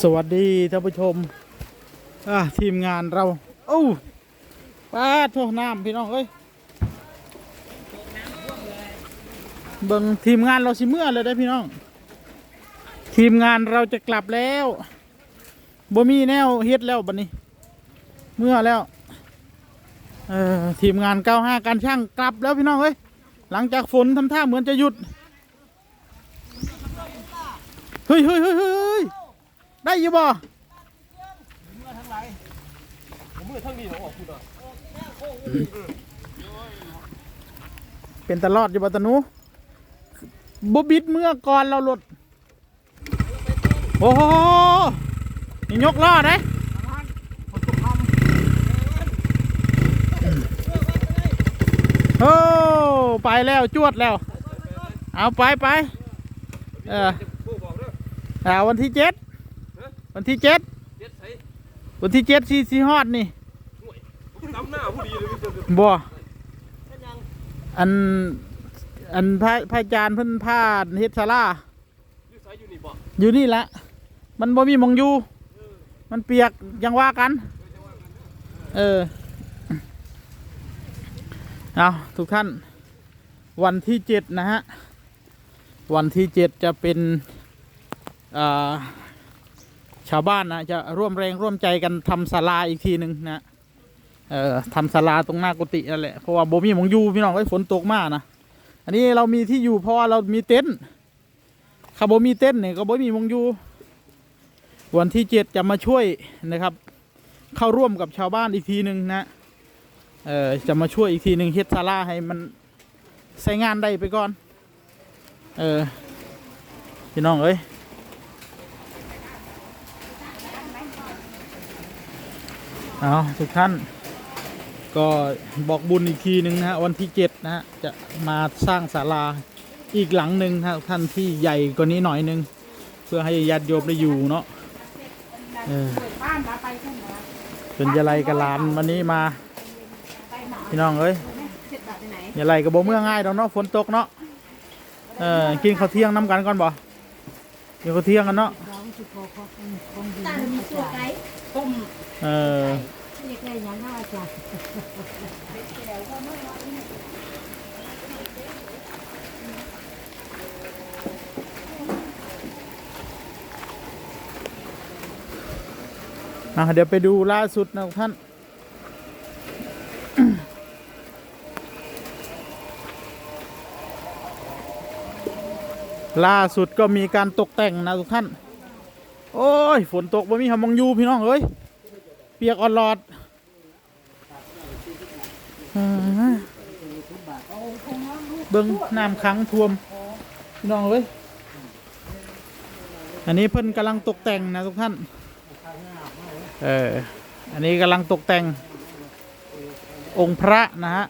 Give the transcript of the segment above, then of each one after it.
สวัสดีท่านผู้ชมทีมงานเราโอ้ป้าโทษน้ำพี่น้องเอ้ยเบิ่งทีมงานเราสิเมื่อเลยได้พี่น้อง ทีมงานเราจะกลับแล้วบ่มีแนวเฮ็ดแล้วบัดนี้ เมื่อแล้วเออทีมงาน95การช่างกลับแล้วพี่น้องเอ้ยหลังจากฝนทำท่าเหมือนจะหยุดเฮ้ยเฮ้ยเฮ้ยเฮ้ย ได้อยี่บ่ผมมือทั้งนี้ผมออกคุณอะเป็นตลอดอยู่บัตนูบบิดเมื่อก่อนเราหลดโอ้โหนี่ยกล้อได้โอ้ไปแล้วจวดแล้ว เอาไปไปเออโทรบอกเด้ออ่าวันที่เจ็ด วันที่เจ็ดเจ็ดใส่วันที่เจ็ดซีซีฮอดนี่ห่วยผมตำหน้าผู้ดีเลยพี่เจ้าบ่อันอันพระพระอาจารย์เพิ่นพาเฮ็ดศาลายืดสายอยู่นี่บ่อยู่นี่แหละมันบ่มีหมองอยู่ มันเปียกยังว่ากัน เออเอาทุกท่าน วันที่เจ็ดนะฮะ วันที่เจ็ดจะเป็นอ่า ชาวบ้านนะจะร่วมแรงร่วมใจกันทำศาลาอีกทีหนึ่งนะเอ่อทำศาลาตรงหน้ากุฏินั่นแหละเพราะว่าโบมีมองอยู่พี่น้องไอ้ฝนตกมากนะอันนี้เรามีที่อยู่เพราะว่าเรามีเต็นท์คาร์บมีเต้นเนี่ยก็บ่มีมงอยู่วันที่เจ็ดจะมาช่วยนะครับ เข้าร่วมกับชาวบ้านอีกทีหนึ่งนะเออจะมาช่วยอีกทีหนึ่งเฮ็ดศาลาให้มันใช้งานได้ไปก่อน เออพี่น้องเอ้ย เอาทุกท่าน ก็บอกบุญอีกทีหนึ่งนะฮะวันที่เจ็ดนะฮะจะมาสร้างศาลาอีกหลังหนึ่งครับท่านที่ใหญ่กว่านี้หน่อยหนึง เพื่อให้ญาติโยมได้อยู่เนาะเออเป็นยาไรกับหลานวันนี้มาพี่น้องเอ้ยยาไรกับโบเมื่อง่ายดอกเนาะฝนตกเนาะเออกินข้าวเที่ยงน้ำกันก่อนบ่กินข้าวเที่ยงกันเนาะ ตามีตัวไก่ต้มเออนี่แค่ยังน่าจะอะเดี๋ยวไปดูล่าสุดนะท่านล่าสุดก็มีการตกแต่งนะทุกท่าน โอ้ย ฝนตกบ่มีหำมองยูพี่น้องเอ้ย เปียกออนหลอดเบิ้งน้ำขังท่วมน้องเอ้ยอันนี้เพิ่นกำลังตกแต่งนะทุกท่าน เออ อันนี้กำลังตกแต่ง องค์พระนะฮะ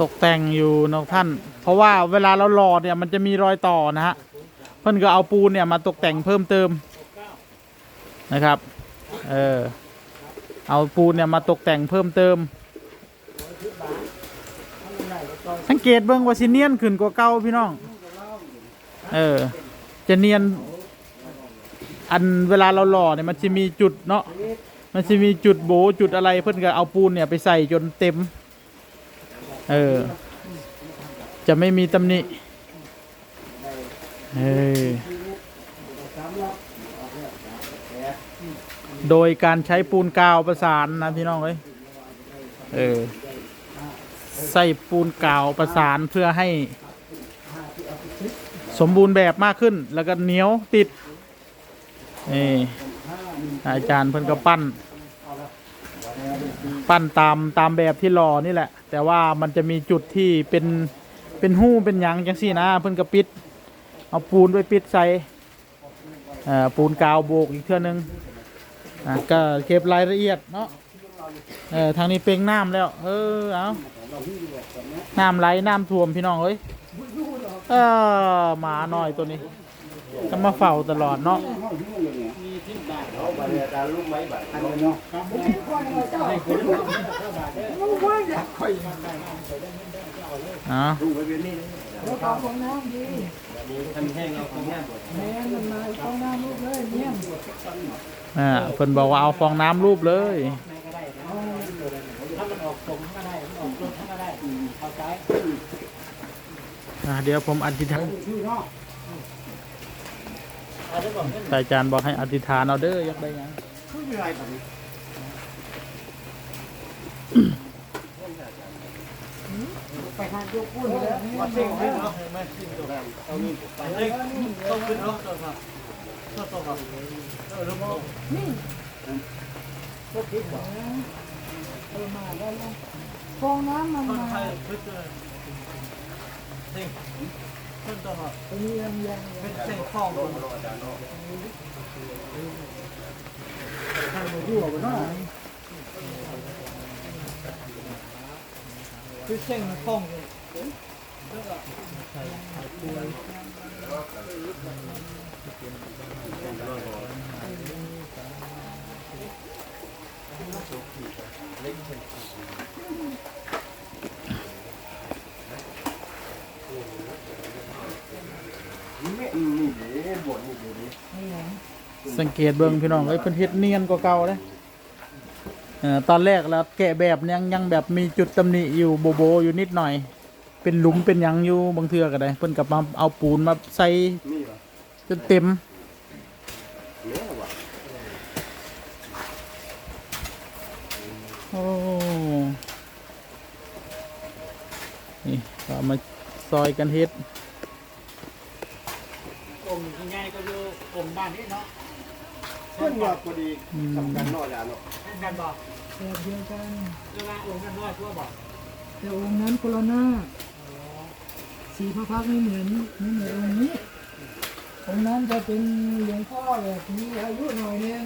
ตกแต่งอยู่นะท่าน เพราะว่าเวลาเราหล่อเนี่ยมันจะมีรอยต่อนะฮะ เพิ่นก็เอาปูนเนี่ยมาตกแต่งเพิ่มเติมนะครับ เออ เอาปูนเนี่ยมาตกแต่งเพิ่มเติม สังเกตเบิ่งว่าสิเนียนขึ้นกว่าเก่าพี่น้อง เออ จะเนียน อันเวลาเราหล่อเนี่ยมันจะมีจุดเนาะ มันจะมีจุดโบจุดอะไรเพื่อนก็เอาปูนเนี่ยไปใส่จนเต็ม เออ จะไม่มีตำหนิ เออ โดยการใช้ปูนกาวประสานนะพี่น้องเอ้ยเออใส่ปูนกาวประสานเพื่อให้สมบูรณ์แบบมากขึ้น แล้วก็เหนียวติดนี่อาจารย์เพิ่นก็ปั้น ปั้นตามตามแบบที่รอนี่แหละ แต่ว่ามันจะมีจุดที่เป็นเป็นหู้เป็นหยังจังสี่นะ เพิ่นก็ปิด เอาปูนด้วยปิดใส่อ่อปูนกาวโบกอีกเท่านึง อะก็เก็บรายละเอียดเนาะเออทางนี้เป่งน้ำแล้ว เออเอาน้ำไหลน้ำท่วมพี่น้องเอ้ยเออหมาหน่อยตัวนี้ก็มาเฝ้าตลอดเนาะอ่าทันแห้งเราคงแห้งหมดแม่มันมาเข้าหน้าลูกเลยเนี่ย อ่าเพิ่นบอกว่าเอาฟองน้ำรูปเลย ถ้ามันออกตรงก็ได้มันออกตรงก็ได้เข้าใจอ่าเดี๋ยวผมอธิษฐานชื่อเนาะเอาได้บอกแต่อาจารย์บอกให้อธิษฐานเอาเด้ออยากได้หยังชื่ออะไรแบบนี้ไปทางยกพูดเลยวัดเส้นขึ้นเนาะไม่ขึ้นตัวกันเอานี่ไปเลยต้องขึ้นเนาะตัวครับตัวตัวครับ เออลูกพ่อนี่พวกคิดว่าเออมาได้แล้วฟองน้ำมันมาเลยเส้นขึ้นตัวครับเป็นเรียงเรียงเป็นส้นคล้องคนทางมือยั่วกันเนาะคือเส้นมันคล้องเลย สังเกตเบิ่งพี่น้องเอ้ยเพิ่นเฮ็ดเนียนกว่าเก่าเด้เอ่อตอนแรกแล้วแกะแบบยังยังแบบมีจุดตำหนิอยู่โบโบอยู่นิดหน่อย เป็นหลุมเป็นหยังอยู่บางเทื่อก็ได้เพิ่นกับมาเอาปูนมาใส่นี่ป่ะจนเต็มเนี่ยว่ะโอ้ นี่ก็เอามาซอยกันเฮ็ด กลุ่มยังไงก็อยู่กลมบ้านนี้เนาะ เพื่อนว่าพอดีอืมทำกันนอกยาเนาะเล่นกันบอกแบบเดียวกันเวลาองค์กันน้อยทั่วบอกแต่องค์นั้นโคโรนาสีพระพักตร์ไม่เหมือนไม่เหมือนองค์นี้องค์นั้นจะเป็นหลวงพ่อแบบมีอายุหน่อยนึง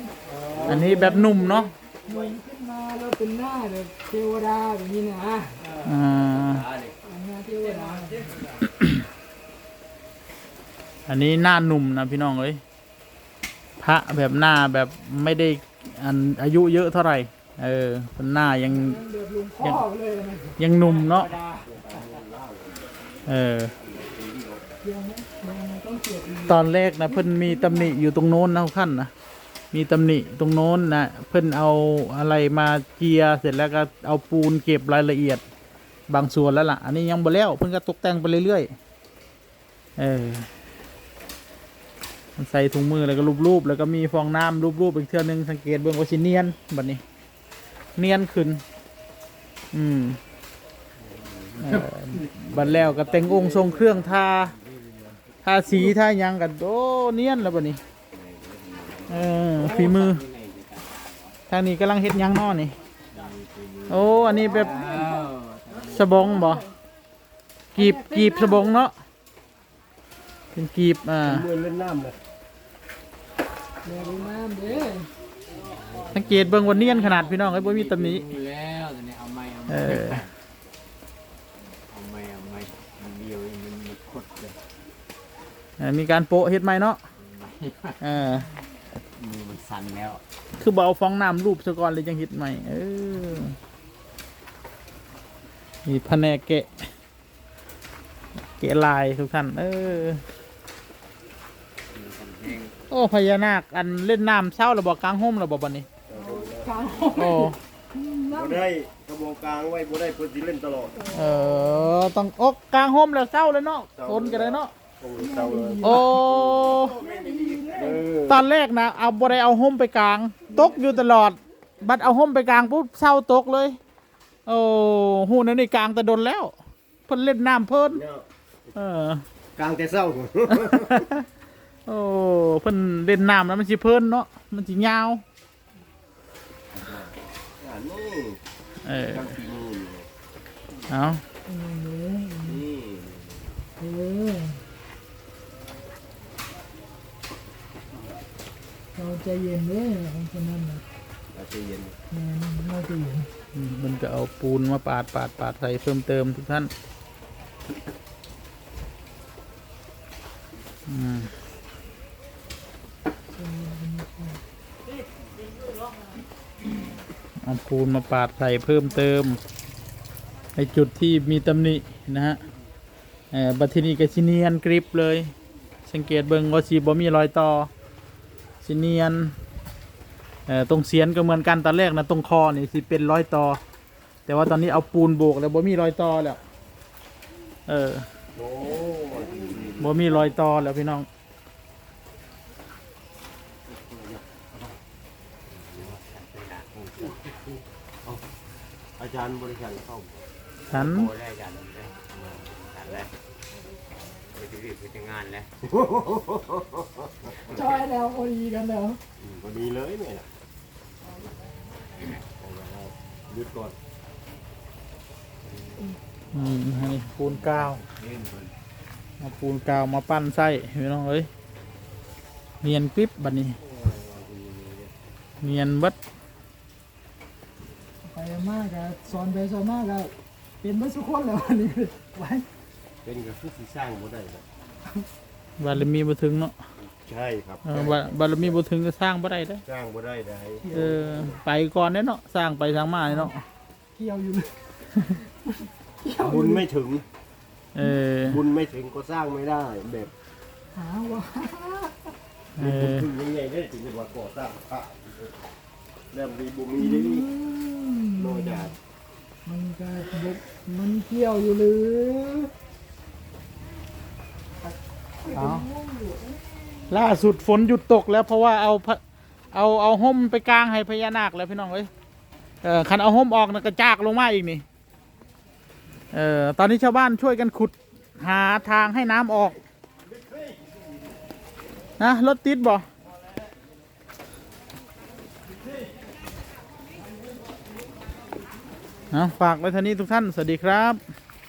อันนี้แบบหนุ่มเนาะหนุ่มขึ้นมาแล้วเป็นหน้าแบบเทวดาแบบนี้นะอ่าหน้าเทวดาอันนี้หน้าหนุ่มนะพี่น้องเอ้ย พระแบบหน้าแบบไม่ได้อันอายุเยอะเท่าไหร่ เออเป็นหน้ายังแบบหลวงยังหนุ่มเนาะเออตอนแรกนะเพิ่นมีตำหนิอยู่ตรงโน้นนะท่านนะมีตำหนิตรงโน้นนะเพิ่นเอาอะไรมาเจียเสร็จแล้วก็เอาปูนเก็บรายละเอียด บางส่วนแล้วล่ะ อันนี้ยังบ่แล้ว เพิ่นก็ตกแต่งไปเรื่อยๆเออ มันใส่ถุงมือแล้วก็รูปๆแล้วก็มีฟองน้ำรูปๆอีกเทื่อนึงสังเกตเบิ่งว่าสิเนียนบัดนี้ เนียนขึ้น อืมบัดแล้วก็แต่งองค์ทรงเครื่องทาทาสีทายังกันโอ้เนียนแล้วบัดนี้เออฝีมือ ทางนี้กำลังเฮ็ดยังนอนี่ โอ้อันนี้แบบสบงบ่กีบกีบสบงเนาะเป็นกีบอ่ามือเล่นน้ำเลย เดี๋ยวน้ำเด้อสังเกตเบิ่งว่าเนียนขนาดพี่น้องไอ้ยบ่มีตำหนิแล้วตอนนี้เอาไม้เอาเอไม้อเอาไม้เอาไม้มันเดียวมันมันคดเลยเออมีการโปะเฮ็ดไหมเนาะเออมือมันสั่นแล้วคือบ่เอาฟองน้ำรูปซะก่อนเลยจังเฮ็ดใหม่เออนี่แผนกแกะแกะลายทุกท่านเออ โอ้พญานาคอันเล่นน้ำเศร้าระบอกกลางห่มระบอกบันนี้กลางโอ้บ่ได้กระบอกกลางไว้บ่ได้เพิ่นสิเล่นตลอดเออต้องอกกลางห่มแล้วเศร้าเลยเนาะคนกันเลยเนาะโอ้เศร้าเลยโอ้เออตอนแรกนะเอาบ่ได้เอาห่มไปกลาง ตกอยู่ตลอด บัดเอาห่มไปกลางปุ๊บเศร้าตกเลย โอ้หูนั่นนี่กลางแต่ดนแล้วเพิ่นเล่นน้ำเพิ่นเนี่ยเออกลางแต่เศร้า โอ้เพิ่นเล่นน้ำแล้วมันสิเพิ่นเนาะมันสิยาวอันนี้เออกลางปีนี้เอานี่เออเราใจเย็นเด้อของคนนั้นนะเราใจเย็นเออเราใจเย็นอืมมันก็เอาปูนมาปาดปาดปาดใส่เพิ่มเติมทุกท่านอืม เอาปูนมาปาดใส่เพิ่มเติมในจุดที่มีตำหนินะฮะบัตทีนี้ก็ชิเนียนกริปเลย สังเกตเบิงว่าสีบ่มีรอยต่อสิเนียนตรงเสียนก็เหมือนกันตอนแรกนะตรงคอนี่สิเป็นรอยต่อ แต่ว่าตอนนี้เอาปูนโบกแล้วบ่มีรอยต่อแล้ว เออโบ่มีรอยต่อแล้วพี่น้อง อาจารย์บริการเข้าฉันโอ้ได้กันเลยกันเลยไปถึงไปถึงงานแล้วจอยแล้วพอดีกันแล้วอืมพอดีเลยเนี่ยนะหยุดก่อนอืมอันนี้ปูนกาวมาปูนกาวมาปั้นไส้พี่น้องเอ้ยเนียนกริบบัดนี้เนียนเบัดไป มากอะสอนไปสอนมากอะเป็นเมื่อสุกคนแล้ววันนี้ไว้เป็นกับผู้ที่สร้างบ่ได้นะบารมีบ่ถึงเนาะใช่ครับเออบาบารมีบ่ถึงก็สร้างบ่ได้เด้อสร้างบ่ได้ได้เออไปก่อนเด้อเนาะสร้างไปสร้างมาเนาะเกี่ยวอยู่เลยเกี่ยวอบุยู่ญไม่ถึงเออบุญไม่ถึงก็สร้างไม่ได้ แบบหาว่าเอบุญอถึงยังไงได้ถึงจะว่าก่อสร้างพระแล้วมีบุมีได้อืม โนจามันก็บุกมันเกี่ยวอยู่หรือเอาล่าสุดฝนหยุดตกแล้วเพราะว่าเอาพะเอาเอาห่มไปกลางให้พญานาคแล้วพี่น้องเอ้ยเออคันเอาห่มออกนะกระจากลงมาอีกนี่เออตอนนี้ชาวบ้านช่วยกันขุดหาทางให้น้ำออก นะรถติดบ่ ฝากไว้ท่านี้ทุกท่าน สวัสดีครับ